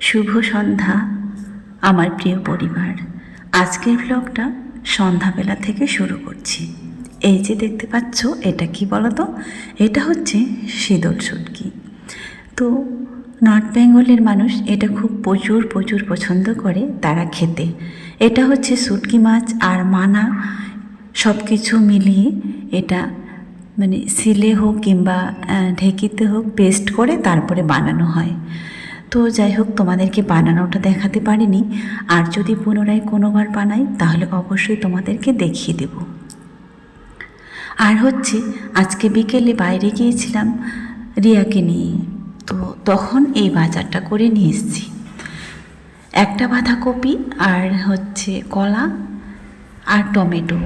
শুভ সন্ধ্যা, আমার প্রিয় পরিবার। আজকের ব্লগটা সন্ধ্যাবেলা থেকে শুরু করছি। এই যে দেখতে পাচ্ছ, এটা কি বলো তো এটা হচ্ছে শীতল শুটকি তো নর্থ বেঙ্গলের মানুষ এটা খুব প্রচুর প্রচুর পছন্দ করে তারা খেতে। এটা হচ্ছে শুটকি মাছ আর মানা সব কিছু মিলিয়ে এটা মানে সিলে হোক কিংবা ঢেকিতে হোক পেস্ট করে তারপরে বানানো হয়। তো যাই হোক, তোমাদেরকে বানানোটা দেখাতে পারিনি। আর যদি পুনরায় কোনোবার বানাই, তাহলে অবশ্যই তোমাদেরকে দেখিয়ে দেব। আর হচ্ছে, আজকে বিকেলে বাইরে গিয়েছিলাম রিয়াকে নিয়ে। তো তখন এই বাজারটা করে নিয়ে এসেছি। একটা বাঁধাকপি আর হচ্ছে কলা আর টমেটো।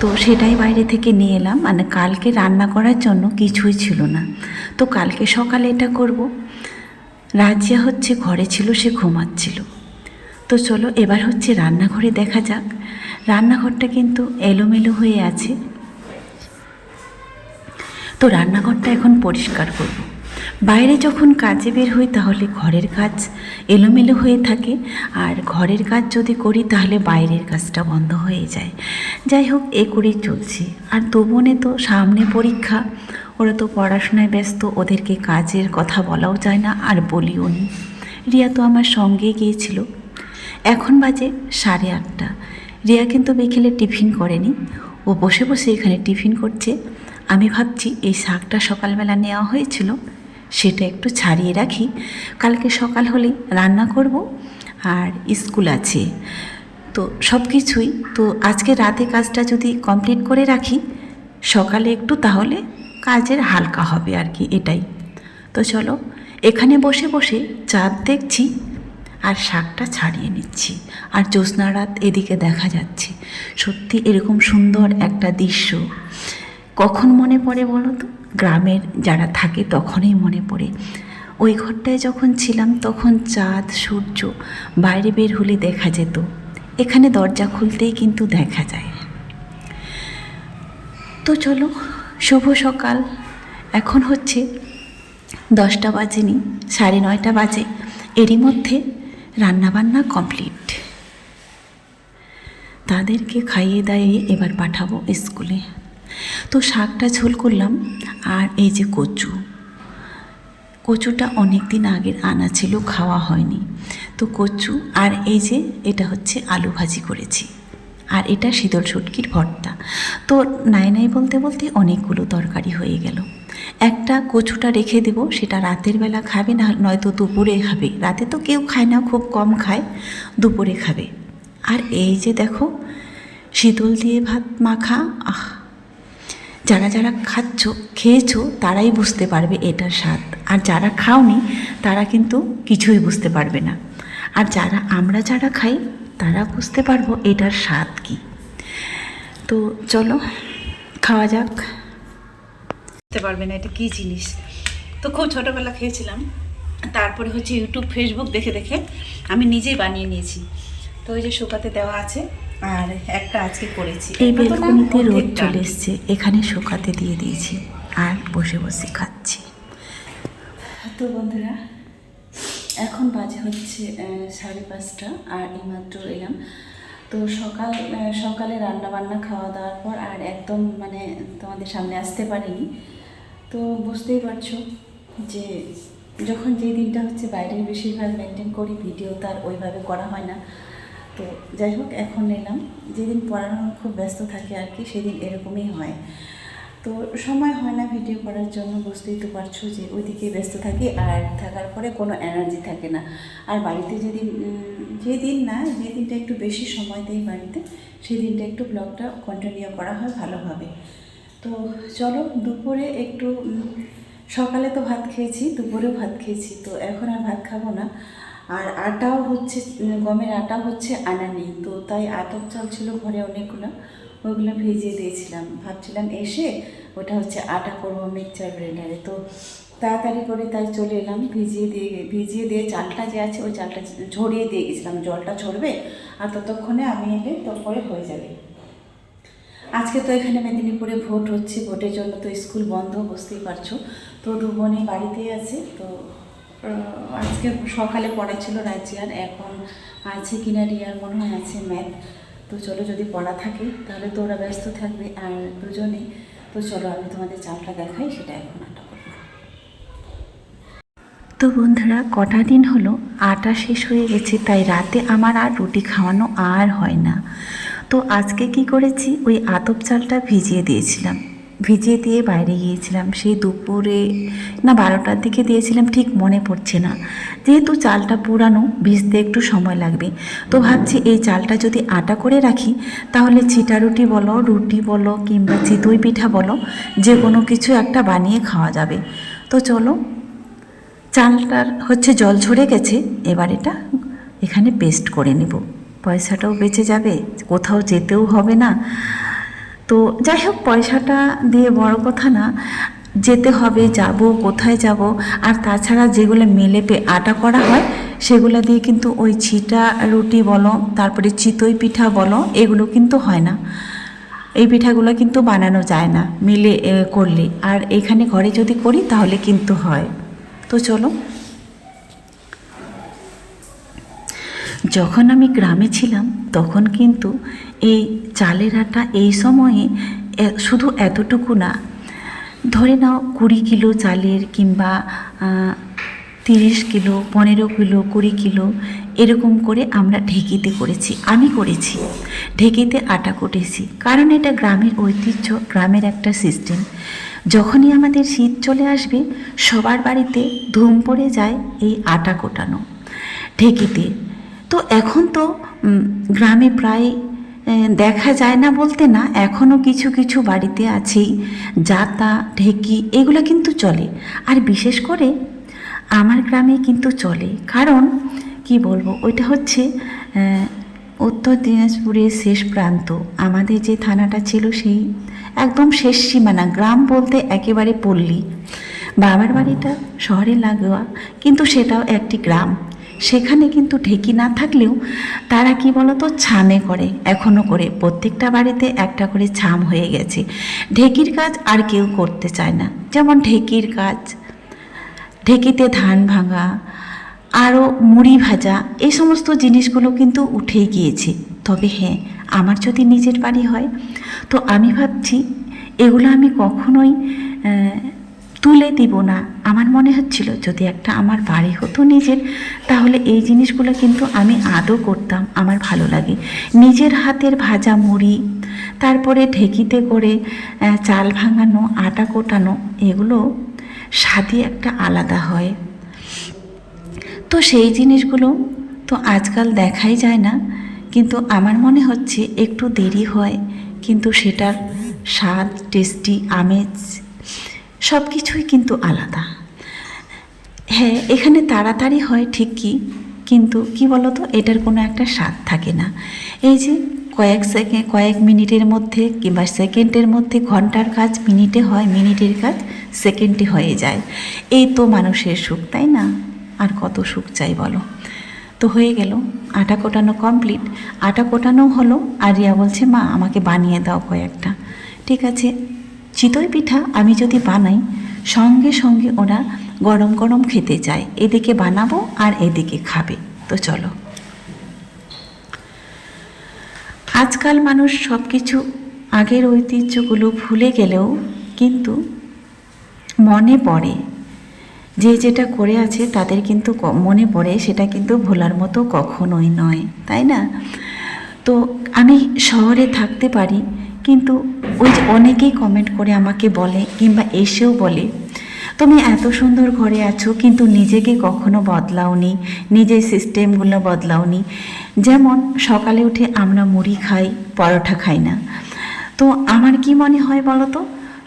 তো সেটাই বাইরে থেকে নিয়ে এলাম। মানে কালকে রান্না করার জন্য কিছুই ছিল না। তো কালকে সকালে এটা করব। রাজিয়া হচ্ছে ঘরে ছিল, সে ঘুমাচ্ছিল। তো চলো এবার হচ্ছে রান্নাঘরে দেখা যাক। রান্নাঘরটা কিন্তু এলোমেলো হয়ে আছে। তো রান্নাঘরটা এখন পরিষ্কার করব। বাইরে যখন কাজে বের হই তাহলে ঘরের কাজ এলোমেলো হয়ে থাকে। আর ঘরের কাজ যদি করি তাহলে বাইরের কাজটা বন্ধ হয়ে যায়। যাই হোক, এ করেই চলছি। আর তবুনে তো, সামনে পরীক্ষা। ওরা তো পড়াশোনায় ব্যস্ত, ওদেরকে কাজের কথা বলাও যায় না, আর বলিও নি। রিয়া তো আমার সঙ্গে গিয়েছিল। এখন বাজে সাড়ে আটটা। রিয়া কিন্তু বিকেলে টিফিন করেনি। ও বসে বসে এখানে টিফিন করছে। আমি ভাবছি, এই শাকটা সকালবেলা নেওয়া হয়েছিল, সেটা একটু ছাড়িয়ে রাখি। কালকে সকাল হলেই রান্না করব, আর স্কুল আছে। তো সব কিছুই, তো আজকে রাতে কাজটা যদি কমপ্লিট করে রাখি, সকালে একটু তাহলে কাজের হালকা হবে আর কি, এটাই। তো চলো, এখানে বসে বসে চাঁদ দেখছি আর শাকটা ছাড়িয়ে নিচ্ছি। আর জ্যোৎস্না রাত এদিকে দেখা যাচ্ছে। সত্যি এরকম সুন্দর একটা দৃশ্য। কখন মনে পড়ে বলো তো? গ্রামের যারা থাকে তখনই মনে পড়ে। ওই ঘরটায় যখন ছিলাম তখন চাঁদ, সূর্য বাইরে বের হলে দেখা যেত। এখানে দরজা খুলতেই কিন্তু দেখা যায়। তো চলো শুভ সকাল। এখন হচ্ছে দশটা বাজেনি, সাড়ে নয়টা বাজে। এরই মধ্যে রান্নাবান্না কমপ্লিট। তাদেরকে খাইয়ে দাইয়ে এবার পাঠাবো স্কুলে। তো শাকটা ঝোল করলাম, আর এই যে কচু। কচুটা অনেক দিন আগের আনা ছিল, খাওয়া হয়নি। তো কচু আর এই যে এটা হচ্ছে আলু ভাজি করেছি। আর এটা শীতল শুটকির ভর্তা। তো নাই নাই বলতে বলতে অনেকগুলো তরকারি হয়ে গেল। একটা কচুটা রেখে দেব, সেটা রাতের বেলা খাবে, না নয়তো দুপুরে খাবে। রাতে তো কেউ খায় না, খুব কম খায়, দুপুরে খাবে। আর এই যে দেখো, শীতল দিয়ে ভাত মাখা, আহ! যারা যারা খাচ্ছ, খেয়েছো, তারাই বুঝতে পারবে এটার স্বাদ। আর যারা খাওনি, তারা কিন্তু কিছুই বুঝতে পারবে না। আর যারা, আমরা যারা খাই তারা বুঝতে পারব এটার স্বাদ কি। তো চলো খাওয়া যাক। বুঝতে পারবে না এটা কী জিনিস। তো খুব ছোটোবেলা খেয়েছিলাম তারপরে হচ্ছে ইউটিউব ফেসবুক দেখে দেখে আমি নিজেই বানিয়ে নিয়েছি। তো ওই যে শুকাতে দেওয়া আছে আর একটা আজকে করেছি। এই বেলকনিতে রোদ চলে এসছে এখানে শুকাতে দিয়ে দিয়েছি আর বসে বসে খাচ্ছি। তো বন্ধুরা এখন বাজে হচ্ছে সাড়ে পাঁচটা আর এইমাত্র এলাম। তো সকাল সকালে রান্না বান্না খাওয়া দাওয়ার পর আর একদম মানে তোমাদের সামনে আসতে পারিনি। তো বুঝতেই পারছ যে যখন যে দিনটা হচ্ছে বাইরের বেশিরভাগ মেনটেন করি ভিডিও তার ওইভাবে করা হয় না। তো যাই হোক, এখন এলাম। যেদিন পড়ানো খুব ব্যস্ত থাকে আর কি, সেদিন এরকমই হয়। তো সময় হয় না ভিডিও করার জন্য বুঝতেই তো পারছ যে ওইদিকে ব্যস্ত থাকি আর থাকার পরে কোনো এনার্জি থাকে না। আর বাড়িতে যদি উম, যেদিন না যে দিনটা একটু বেশি সময় দেয় বাড়িতে সেই দিনটা একটু ব্লগটা কন্টিনিউ করা হয় ভালোভাবে তো চলো দুপুরে একটু সকালে তো ভাত খেয়েছি দুপুরেও ভাত খেয়েছি তো এখন আর ভাত খাব না। আর আটাও হচ্ছে গমের আটা হচ্ছে আনা নেই তো তাই আতপ চাল ছিল ঘরে অনেকগুলো। ওইগুলো ভিজিয়ে দিয়েছিলাম। ভাবছিলাম এসে ওটা হচ্ছে আটা করব মিক্সচার গ্রাইন্ডারে তো তাড়াতাড়ি করে তাই চলে এলাম, ভিজিয়ে দিয়ে ভিজিয়ে দিয়ে চালটা যে আছে ওই চালটা ঝরিয়ে দিয়ে গেছিলাম। জলটা ঝরবে আর ততক্ষণে আমি এলে তারপরে হয়ে যাবে। আজকে তো এখানে মেদিনীপুরে ভোট হচ্ছে, ভোটের জন্য তো স্কুল বন্ধ, বুঝতেই পারছ। তো দু বোনে বাড়িতেই আছে। তো আজকে সকালে পড়া ছিল রাজিয়ার এখন আছে কিনা রিয়ার মনে হয় আছে ম্যাথ তো চলো যদি পড়া থাকে, তাহলে তো ওরা ব্যস্ত থাকবে আর দুজনে। তো চলো আমি তোমাদের চালটা দেখাই, সেটা এখন আটা তো বন্ধুরা, কটা দিন হলো? আটা শেষ হয়ে গেছে, তাই রাতে আমার আর রুটি খাওয়ানো আর হয় না। তো আজকে কি করেছি? ওই আতপ চালটা ভিজিয়ে দিয়েছিলাম। ভিজিয়ে দিয়ে বাইরে গিয়েছিলাম। সেই দুপুরে, না বারোটার দিকে দিয়েছিলাম, ঠিক মনে পড়ছে না। যেহেতু চালটা পুরানো, ভিজতে একটু সময় লাগবে। তো ভাবছি এই চালটা যদি আটা করে রাখি, তাহলে চিটা রুটি বলো রুটি বলো, কিংবা চিতই পিঠা বলো যে কোনো কিছু একটা বানিয়ে খাওয়া যাবে। তো চলো, চালটার হচ্ছে জল ঝরে গেছে, এবার এটা এখানে পেস্ট করে নেব। পয়সাটাও বেঁচে যাবে, কোথাও যেতেও হবে না। তো যাই হোক, পয়সাটা দিয়ে বড় কথা না, যেতে হবে, যাব, কোথায় যাব, আর তাছাড়া যেগুলো মেলেপে আটা করা হয়, সেগুলো দিয়ে কিন্তু ওই ছিটা রুটি বলো, তারপরে চিতই পিঠা বলো, এগুলো কিন্তু হয় না। এই পিঠাগুলো কিন্তু বানানো যায় না, মিলে করলে। আর এখানে ঘরে যদি করি, তাহলে কিন্তু হয়। তো চলো। যখন আমি গ্রামে ছিলাম তখন কিন্তু এই চালের আটা এই সময়ে শুধু এতটুকু না, ধরে নাও কুড়ি কিলো চালের কিংবা তিরিশ কিলো, পনেরো কিলো, কুড়ি কিলো, এরকম করে আমরা ঢেকিতে করেছি, আমি করেছি, ঢেকিতে আটা কুটেছি। কারণ এটা গ্রামের ঐতিহ্য, গ্রামের একটা সিস্টেম যখনই আমাদের শীত চলে আসবে, সবার বাড়িতে ধুম পড়ে যায় এই আটা কোটানো, ঢেকিতে। তো এখন তো গ্রামে প্রায় দেখা যায় না বলতে না এখনও কিছু কিছু বাড়িতে আছেই জাতা ঢেকি, এগুলো কিন্তু চলে। আর বিশেষ করে আমার গ্রামে কিন্তু চলে। কারণ, কি বলব, ওইটা হচ্ছে উত্তর দিনাজপুরের শেষ প্রান্ত। আমাদের যে থানাটা ছিল সেই একদম শেষ সীমানা, গ্রাম বলতে একেবারে পল্লী। বাবার বাড়িটা শহরে লাগোয়া, কিন্তু সেটাও একটি গ্রাম। সেখানে কিন্তু ঢেকি না থাকলেও তারা কি বলতো ছামে করে এখনও করে। প্রত্যেকটা বাড়িতে একটা করে ছাম হয়ে গেছে। ঢেকির কাজ আর কেউ করতে চায় না। যেমন ঢেকির কাজ, ঢেকিতে ধান ভাঙা, আরও মুড়ি ভাজা, এই সমস্ত জিনিসগুলো কিন্তু উঠেই গিয়েছে। তবে হ্যাঁ আমার যদি নিজের বাড়ি হয়, তো আমি ভাবছি, এগুলো আমি কখনোই তুলে দিব না। আমার মনে হচ্ছিল, যদি একটা আমার বাড়ি হতো নিজের, তাহলে এই জিনিসগুলো কিন্তু আমি আদৌ করতাম, আমার ভালো লাগে। নিজের হাতের ভাজা মুড়ি, তারপরে ঢেকিতে করে চাল ভাঙানো, আটা কোটানো, এগুলো স্বাদই একটা আলাদা হয়। তো সেই জিনিসগুলো তো আজকাল দেখাই যায় না, কিন্তু আমার মনে হচ্ছে একটু দেরি হয়, কিন্তু সেটার স্বাদ, টেস্টি, আমেজ সব কিছুই কিন্তু আলাদা। হ্যাঁ এখানে তাড়াতাড়ি হয় ঠিকই কিন্তু কি বলতো, এটার কোনো একটা স্বাদ থাকে না। এই যে কয়েক সেকেন্ড কয়েক মিনিটের মধ্যে কিংবা সেকেন্ডের মধ্যে ঘণ্টার কাজ মিনিটে হয়, মিনিটের কাজ সেকেন্ডে হয়ে যায়। এই তো মানুষের সুখ, তাই না? আর কত সুখ চাই বলো। তো হয়ে গেল, আটা কোটানো কমপ্লিট আটা কোটানো হলো আর রিয়া বলছে, মা, আমাকে বানিয়ে দাও কয়েকটা। ঠিক আছে চিতই পিঠা আমি যদি বানাই, সঙ্গে সঙ্গে ওরা গরম গরম খেতে চায়। এদিকে বানাবো আর এদিকে খাবে। তো চলো। আজকাল মানুষ সব কিছু আগের ঐতিহ্যগুলো ভুলে গেলেও কিন্তু মনে পড়ে। যে যেটা করে আছে তাদের কিন্তু মনে পড়ে, সেটা কিন্তু ভোলার মতো কখনোই নয়, তাই না? তো আমি শহরে থাকতে পারি, কিন্তু ওই যে অনেকেই কমেন্ট করে আমাকে বলে কিংবা এসেও বলে, তুমি এত সুন্দর ঘরে আছো, কিন্তু নিজেকে কখনো বদলাওনি, নিজের সিস্টেমগুলো বদলাওনি। যেমন সকালে উঠে আমরা মুড়ি খাই, পরোটা খাই না। তো আমার কি মনে হয় বলো তো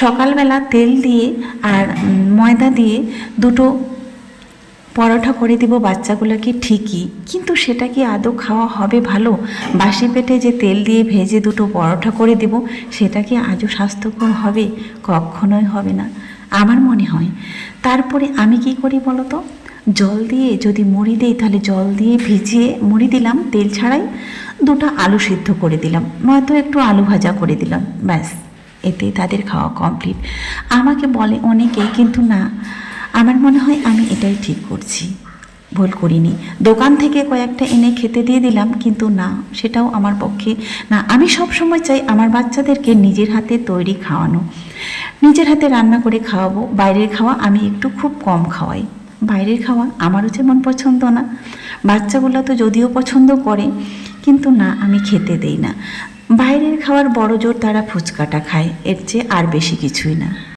সকালবেলা তেল দিয়ে আর ময়দা দিয়ে দুটো পরোটা করে দিব বাচ্চাগুলোকে ঠিকই? কিন্তু সেটা কি আদৌ খাওয়া হবে ভালো? বাসি পেটে যে তেল দিয়ে ভেজে দুটো পরোটা করে দেব, সেটা কি আজও স্বাস্থ্যকর হবে? কখনোই হবে না। আমার মনে হয়, তারপরে আমি কি করি বলো তো? জল দিয়ে যদি মুড়ি দিই, তাহলে জল দিয়ে ভিজিয়ে মুড়ি দিলাম, তেল ছাড়াই দুটো আলু সিদ্ধ করে দিলাম। নয়তো একটু আলু ভাজা করে দিলাম, ব্যাস। এতে তাদের খাওয়া কমপ্লিট আমাকে বলে অনেকেই, কিন্তু না আমার মনে হয় আমি এটাই ঠিক করছি। ভুল করিনি। দোকান থেকে কয়েকটা এনে খেতে দিয়ে দিলাম, কিন্তু না, সেটাও আমার পক্ষে না। আমি সব সময় চাই আমার বাচ্চাদেরকে নিজের হাতে তৈরি খাওয়ানো। নিজের হাতে রান্না করে খাওয়াবো। বাইরের খাওয়া আমি একটু খুব কম খাওয়াই। বাইরের খাওয়া আমারও যেমন পছন্দ না। বাচ্চাগুলো তো যদিও পছন্দ করে, কিন্তু না, আমি খেতে দেই না। বাইরের খাওয়ার বড় জোর তারা ফুচকাটা খায়। এর চেয়ে আর বেশি কিছুই না।